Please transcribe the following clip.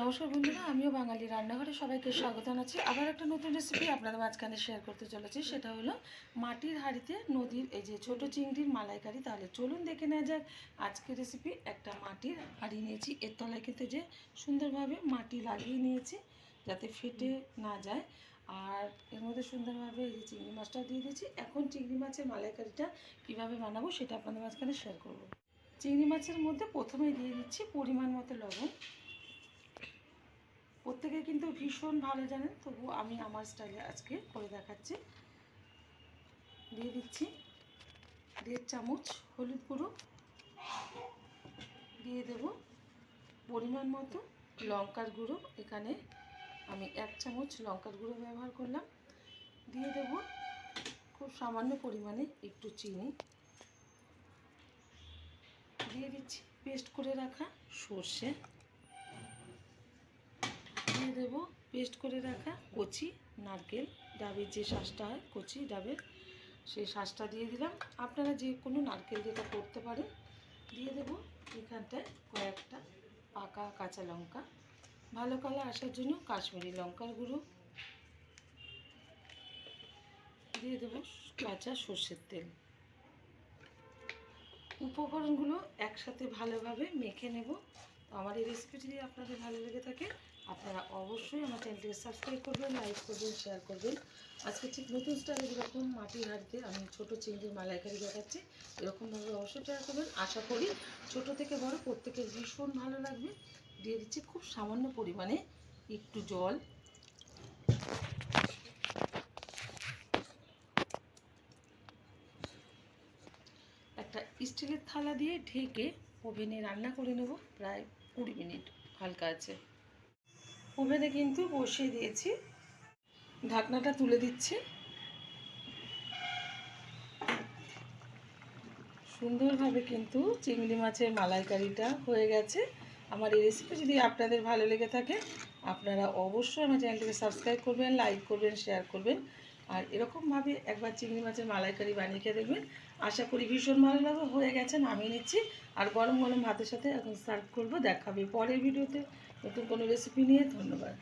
নমস্কার বন্ধুরা, আমিও বাঙালি রান্নাঘরে সবাইকে স্বাগত জানাচ্ছি। আবার একটা নতুন রেসিপি আপনাদের মাঝখানে শেয়ার করতে চলেছি, সেটা হলো মাটির হাঁড়িতে নদীর এই যে ছোট চিংড়ির মালাইকারি। তাহলে চলুন দেখে নেওয়া যাক আজকের রেসিপি একটা মাটির হাঁড়ি নিয়েছি। এর তলায় কিন্তু যে সুন্দরভাবে মাটি লাগিয়ে নিয়েছি, যাতে ফেটে না যায়। আর এর মধ্যে সুন্দরভাবে এই যে চিংড়ি মাছটা দিয়ে দিয়েছি। এখন চিংড়ি মাছের মালাইকারিটা কীভাবে বানাবো সেটা আপনাদের মাঝখানে শেয়ার করব। চিংড়ি মাছের মধ্যে প্রথমে দিয়ে দিচ্ছি পরিমাণ মতো লবণ। প্রত্যেকে কিন্তু ভীষণ ভালো জানেন, তবু আমি আমার স্টাইলে আজকে করে দেখাচ্ছি। দিয়ে দিচ্ছি দেড় চামচ হলুদ গুঁড়ো। দিয়ে দেব পরিমাণ মতো লঙ্কার গুঁড়ো। এখানে আমি এক চামচ লঙ্কার গুঁড়ো ব্যবহার করলাম। দিয়ে দেব খুব সামান্য পরিমাণে একটু চিনি। দিয়ে দিচ্ছি পেস্ট করে রাখা সর্ষে। দিয়ে দেবো। পেস্ট করে রাখা কচি, নারকেল, ডাবের যে শাঁসটা হয়, কচি ডাবের, সেই শাঁসটা দিয়ে দিলাম। আপনারা যে কোনো নারকেল যেটা করতে পারেন, দিয়ে দেবো এখানটায় কয়েকটা পাকা কাঁচা লঙ্কা। ভালো কালার আসার জন্য কাশ্মীরি লঙ্কার গুঁড়ো। দিয়ে দেবো কাঁচা সর্ষের তেল। উপকরণগুলো একসাথে ভালোভাবে মেখে নেব। আমার এই রেসিপিটি যদি আপনাদের ভালো লেগে থাকে আপনারা অবশ্যই আমার চ্যানেলটিকে সাবস্ক্রাইব করবেন লাইক করবেন শেয়ার করবেন। আজকে ঠিক নতুন স্টাইলে যেরকম মাটির হাড়িতে আমি ছোট চিংড়ির মালাইকারি দেখাচ্ছি। এরকমভাবে অবশ্যই ট্রাই করবেন। আশা করি ছোট থেকে বড় প্রত্যেকের ভীষণ ভালো লাগবে। দিয়ে দিচ্ছি খুব সামান্য পরিমাণে একটু জল। একটা স্টিলের থালা দিয়ে ঢেকে ওভেনে রান্না করে নেব। প্রায় কুড়ি মিনিট হালকা আছে। ওভেনে কিন্তু বসিয়ে দিয়েছি। ঢাকনাটা তুলে দিচ্ছি। সুন্দরভাবে কিন্তু চিংড়ি মাছের মালাইকারিটা হয়ে গেছে। আমার এই রেসিপি যদি আপনাদের ভালো লেগে থাকে, আপনারা অবশ্যই আমার চ্যানেলটিকে সাবস্ক্রাইব করবেন লাইক করবেন শেয়ার করবেন। আর এরকমভাবে একবার চিংড়ি মাছের মালাইকারি বানিয়ে খেয়ে দেখবেন। আশা করি ভীষণ ভালো লাগবে। হয়ে গেছে, নামিয়ে নিচ্ছি। আর গরম গরম ভাতের সাথে এখন সার্ভ করব, দেখাবে পরের ভিডিওতে। নতুন কোনো রেসিপি নিয়ে, ধন্যবাদ।